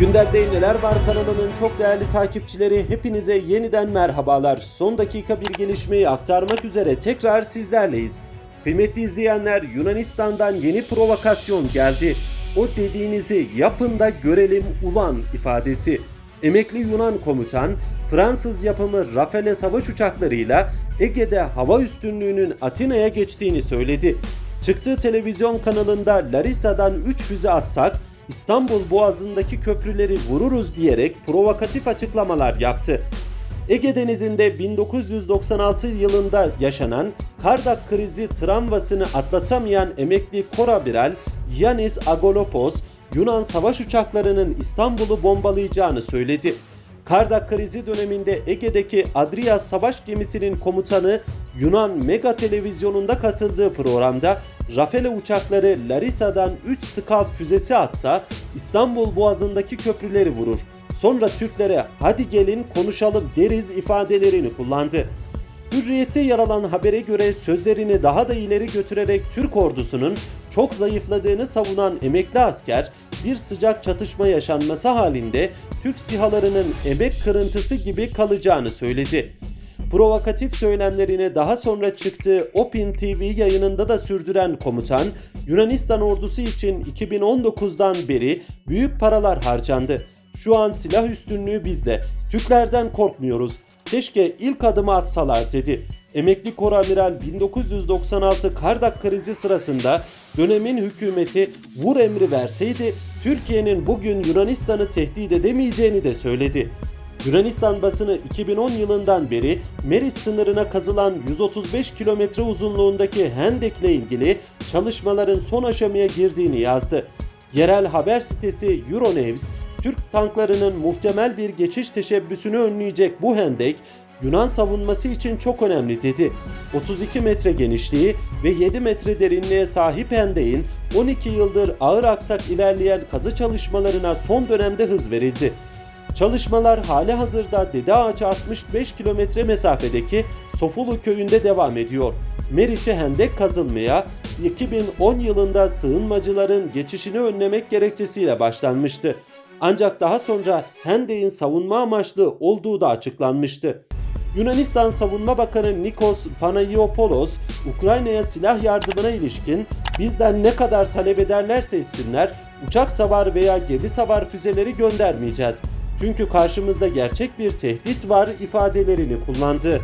Gündemde Neler Var kanalının çok değerli takipçileri hepinize yeniden merhabalar. Son dakika bir gelişmeyi aktarmak üzere tekrar sizlerleyiz. Kıymetli izleyenler Yunanistan'dan yeni provokasyon geldi. O dediğinizi yapın da görelim ulan ifadesi. Emekli Yunan komutan Fransız yapımı Rafale savaş uçaklarıyla Ege'de hava üstünlüğünün Atina'ya geçtiğini söyledi. Çıktığı televizyon kanalında Larissa'dan 3 füze atsak İstanbul Boğazı'ndaki köprüleri vururuz diyerek provokatif açıklamalar yaptı. Ege Denizi'nde 1996 yılında yaşanan Kardak krizi travmasını atlatamayan emekli koramiral Yanis Agolopos, Yunan savaş uçaklarının İstanbul'u bombalayacağını söyledi. Kardak krizi döneminde Ege'deki Adrias savaş gemisinin komutanı Yunan Mega televizyonunda katıldığı programda Rafale uçakları Larissa'dan 3 Scalp füzesi atsa İstanbul Boğazı'ndaki köprüleri vurur. Sonra Türklere hadi gelin konuşalım deriz ifadelerini kullandı. Hürriyette yer alan habere göre sözlerini daha da ileri götürerek Türk ordusunun çok zayıfladığını savunan emekli asker bir sıcak çatışma yaşanması halinde Türk sihalarının emek kırıntısı gibi kalacağını söyledi. Provokatif söylemlerine daha sonra çıktığı Opin TV yayınında da sürdüren komutan, Yunanistan ordusu için 2019'dan beri büyük paralar harcandı. Şu an silah üstünlüğü bizde. Türklerden korkmuyoruz. Keşke ilk adımı atsalar dedi. Emekli koramiral 1996 Kardak krizi sırasında dönemin hükümeti vur emri verseydi Türkiye'nin bugün Yunanistan'ı tehdit edemeyeceğini de söyledi. Yunanistan basını 2010 yılından beri Meriç sınırına kazılan 135 kilometre uzunluğundaki Hendek'le ilgili çalışmaların son aşamaya girdiğini yazdı. Yerel haber sitesi Euronews, Türk tanklarının muhtemel bir geçiş teşebbüsünü önleyecek bu hendek, Yunan savunması için çok önemli dedi. 32 metre genişliği ve 7 metre derinliğe sahip hendeğin 12 yıldır ağır aksak ilerleyen kazı çalışmalarına son dönemde hız verildi. Çalışmalar hali hazırda Dede Ağaç'a 65 kilometre mesafedeki Sofulu köyünde devam ediyor. Meriç'e hendek kazılmaya 2010 yılında sığınmacıların geçişini önlemek gerekçesiyle başlanmıştı. Ancak daha sonra hendeğin savunma amaçlı olduğu da açıklanmıştı. Yunanistan Savunma Bakanı Nikos Panayopoulos, Ukrayna'ya silah yardımına ilişkin bizden ne kadar talep ederlerse etsinler, uçak savar veya gemi savar füzeleri göndermeyeceğiz. Çünkü karşımızda gerçek bir tehdit var ifadelerini kullandı.